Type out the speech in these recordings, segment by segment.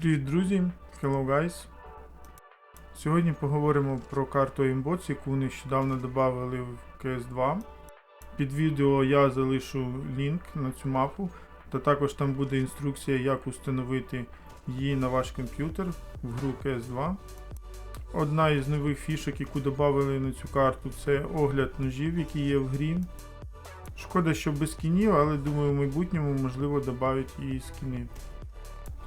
Привіт, друзі! Hello guys! Сьогодні поговоримо про карту Aimbots, яку нещодавно додали в CS2. Під відео я залишу лінк на цю мапу, та також там буде інструкція, як установити її на ваш комп'ютер в гру CS2. Одна із нових фішок, яку додали на цю карту, це огляд ножів, які є в грі. Шкода, що без скінів, але думаю, в майбутньому можливо додають і скіни.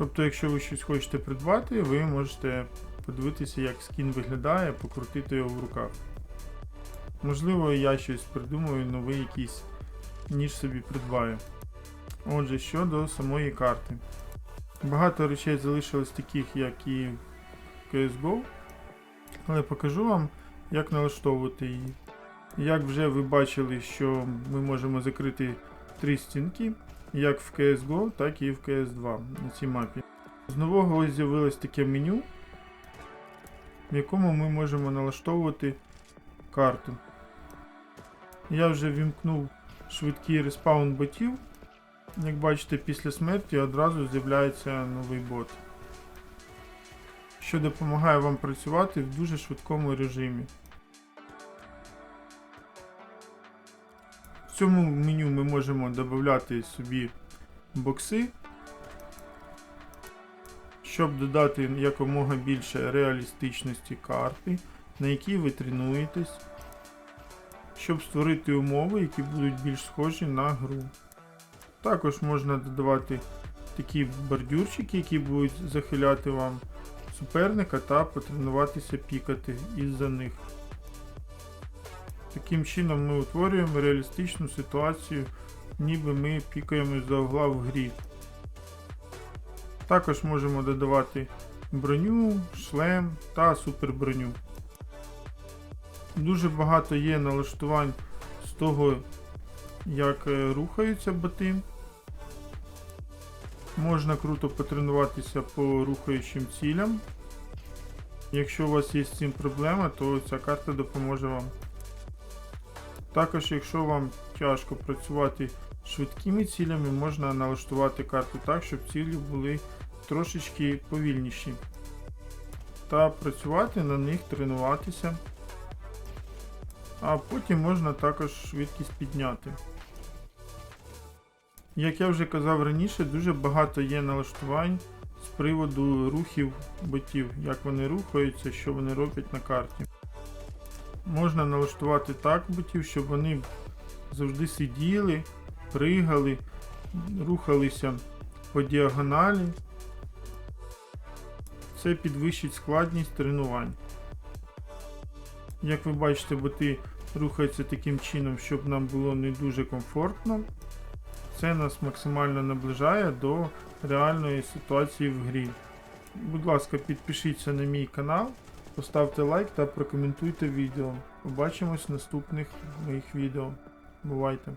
Тобто, якщо ви щось хочете придбати, ви можете подивитися, як скін виглядає, покрутити його в руках. Можливо, я щось придумаю, новий якийсь ніж собі придбаю. Отже, щодо самої карти. Багато речей залишилось таких, як і в CSGO, але покажу вам, як налаштовувати її. Як вже ви бачили, що ми можемо закрити три стінки, як в CSGO, так і в CS2 на цій мапі. З нового ось з'явилось таке меню, в якому ми можемо налаштовувати карту. Я вже вімкнув швидкий респаун ботів. Як бачите, після смерті одразу з'являється новий бот, що допомагає вам працювати в дуже швидкому режимі. Цьому меню ми можемо додати собі бокси, щоб додати якомога більше реалістичності карти, на якій ви тренуєтесь, щоб створити умови, які будуть більш схожі на гру. Також можна додавати такі бордюрчики, які будуть захиляти вам суперника та потренуватися пікати із-за них. Таким чином ми утворюємо реалістичну ситуацію, ніби ми пікаємо за угла в грі. Також можемо додавати броню, шлем та суперброню. Дуже багато є налаштувань з того, як е, рухаються боти. Можна круто потренуватися по рухаючим цілям. Якщо у вас є з цим проблема, то ця карта допоможе вам. Також, якщо вам тяжко працювати швидкими цілями, можна налаштувати карту так, щоб цілі були трошечки повільніші. Та працювати на них, тренуватися. А потім можна також швидкість підняти. Як я вже казав раніше, дуже багато є налаштувань з приводу рухів ботів, як вони рухаються, що вони роблять на карті. Можна налаштувати так ботів, щоб вони завжди сиділи, пригали, рухалися по діагоналі. Це підвищить складність тренувань. Як ви бачите, боти рухаються таким чином, щоб нам було не дуже комфортно. Це нас максимально наближає до реальної ситуації в грі. Будь ласка, підпишіться на мій канал, поставте лайк та прокоментуйте відео. Побачимось в наступних моїх відео. Бувайте!